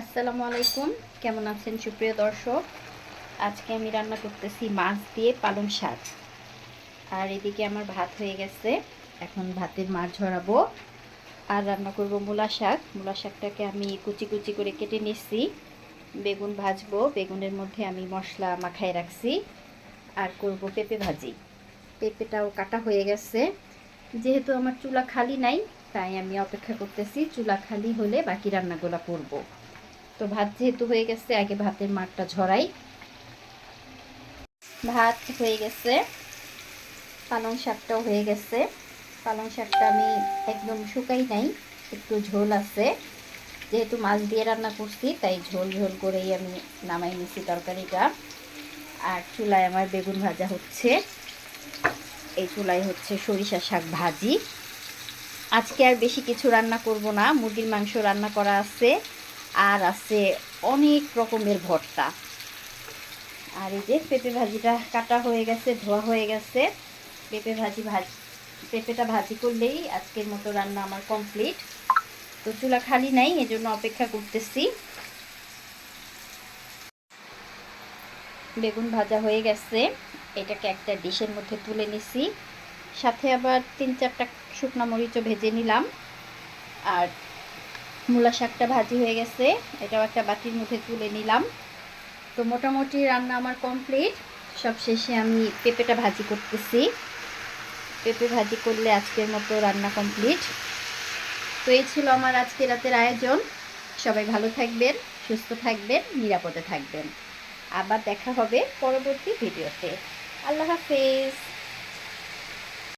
আসসালামু আলাইকুম। কেমন আছেন সুপ্রিয় দর্শক? আজকে আমি রান্না করতেছি মাছ দিয়ে পালং শাক। আর এদিকে আমার ভাত হয়ে গেছে। এখন ভাতের মাছ ঝরাবো। আর রান্না করব মূলা শাক। মূলা শাকটাকে আমি কুচি কুচি করে কেটে নিচ্ছি। বেগুন ভাজবো। বেগুনের মধ্যে আমি মশলা মাখায় রাখছি। আর করব পেঁপে ভাজি। পেঁপেটাও কাটা হয়ে গেছে। যেহেতু আমার চুলা খালি নাই, তাই আমি অপেক্ষা করতেছি চুলা খালি হলে বাকি রান্নাগুলো করব। তো ভাত যেহেতু হয়ে গেছে, আগে ভাতের মাঠটা ঝরাই। ভাত হয়ে গেছে, পালং শাকটাও হয়ে গেছে। পালং শাকটা আমি একদম শুকাই নাই, একটু ঝোল আছে। যেহেতু মাছ দিয়ে রান্না করছি, তাই ঝোল ঝোল করেই আমি নামাই নিছি তরকারিটা। আর চুলায় আমার বেগুন ভাজা হচ্ছে। এই চুলায় হচ্ছে সরিষা শাক ভাজি। আজকে আর বেশি কিছু রান্না করব না, মুরগির মাংস রান্না করা আছে। আর আছে অনেক রকমের ভর্তা। আর এই যে পেঁপে ভাজিটা কাটা হয়ে গেছে, ধোয়া হয়ে গেছে। পেঁপে ভাজি ভাজ, পেঁপেটা ভাজি করলেই আজকের মতো রান্না আমার কমপ্লিট। তো চুলা খালি নাই, এজন্য অপেক্ষা করতেছি। বেগুন ভাজা হয়ে গেছে, এটাকে একটা ডিশের মধ্যে তুলে নিছি। সাথে আবার তিন চারটা শুকনা মরিচও ভেজে নিলাম। আর মূলা শাকটা ভাজি হয়ে গেছে। এটাও একটা বাটির মধ্যে তুলে নিলাম। তো মোটামুটি রান্না আমার কমপ্লিট। সব শেষে আমি পেঁপেটা ভাজি করতেছি। পেঁপে ভাজি করলে আজকের মতো রান্না কমপ্লিট। তো এই ছিল আমার আজকে রাতের আয়োজন। সবাই ভালো থাকবেন, সুস্থ থাকবেন, নিরাপদে থাকবেন। আবার দেখা হবে পরবর্তী ভিডিওতে। আল্লাহ হাফেজ।